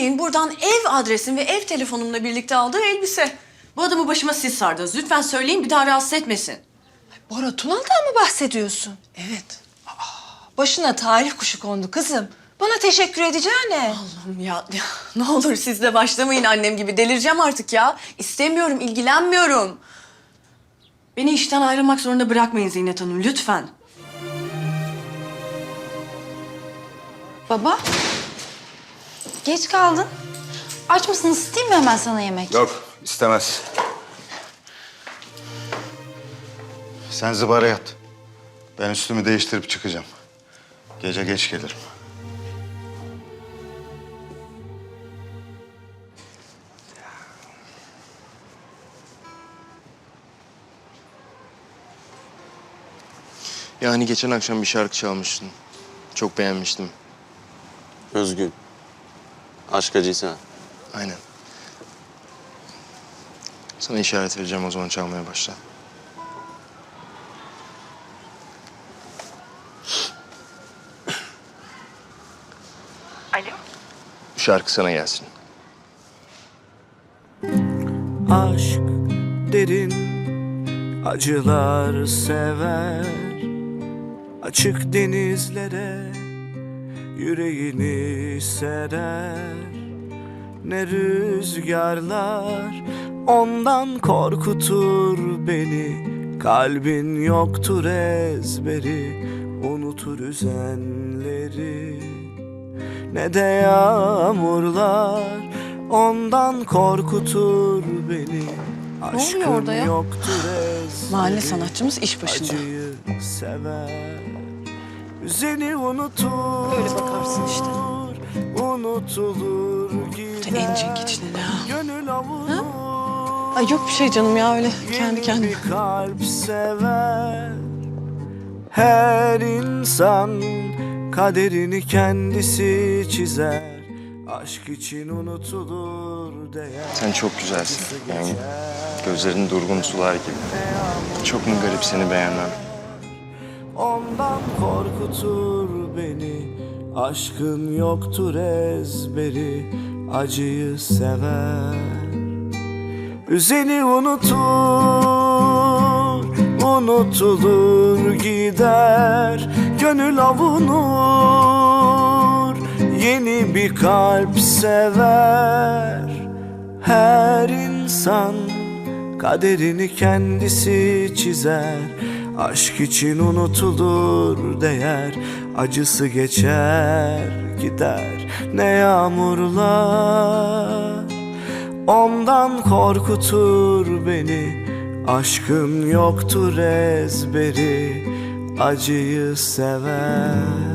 Semih'in buradan ev adresim ve ev telefonumla birlikte aldığı elbise. Bu adamı başıma siz sardınız. Lütfen söyleyin bir daha rahatsız etmesin. Bora Tuna'dan mı bahsediyorsun? Evet. Başına talih kuşu kondu kızım. Bana teşekkür edeceğine. Allah'ım ya, ya ne olur siz de başlamayın annem gibi. Delireceğim artık ya. İstemiyorum, ilgilenmiyorum. Beni işten ayrılmak zorunda bırakmayın Zinet Hanım lütfen. Baba, geç kaldın. Aç mısın? Isıtayım mı hemen sana yemek? Yok, istemez. Sen zıbara yat. Ben üstümü değiştirip çıkacağım. Gece geç gelirim. Yani geçen akşam bir şarkı çalmıştın. Çok beğenmiştim. Özgün. Aşk acıysa. Aynen. Sana işaret vereceğim o zaman çalmaya başla. Alo? Bu şarkı sana gelsin. aşk derin acılar sever açık denizlere yüreğini serer ne rüzgarlar ondan korkutur beni kalbin yoktur ezberi unutur üzenleri ne de yağmurlar ondan korkutur beni. Aşkın orada ya? yoktur ezberi, Mahalle sanatçımız iş başında. Acıyı sever, üzeni unutur. Böyle bakarsın işte. Unutulur gider. en cengiçli ne ha? Gönül avunur. Ay yok bir şey canım ya öyle kendi bir kalp sever Her insan kaderini kendisi çizer Aşk için unutulur değer Sen çok güzelsin. Yani gözlerin durgun sular gibi. Çok mu garip seni beğenmem? Ondan korkutur beni. Aşkın yoktur ezberi Acıyı sever. Üzeni unutur Unutulur gider. Gönül avunur Yeni bir kalp sever. Her insan Kaderini kendisi çizer Aşk için unutulur değer Acısı geçer gider Ne yağmurlar Ondan korkutur beni Aşkın yoktur ezberi Acıyı sever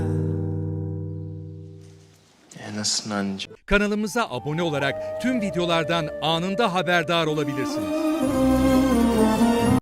nasılsın anneciğim? Kanalımıza abone olarak tüm videolardan anında haberdar olabilirsiniz.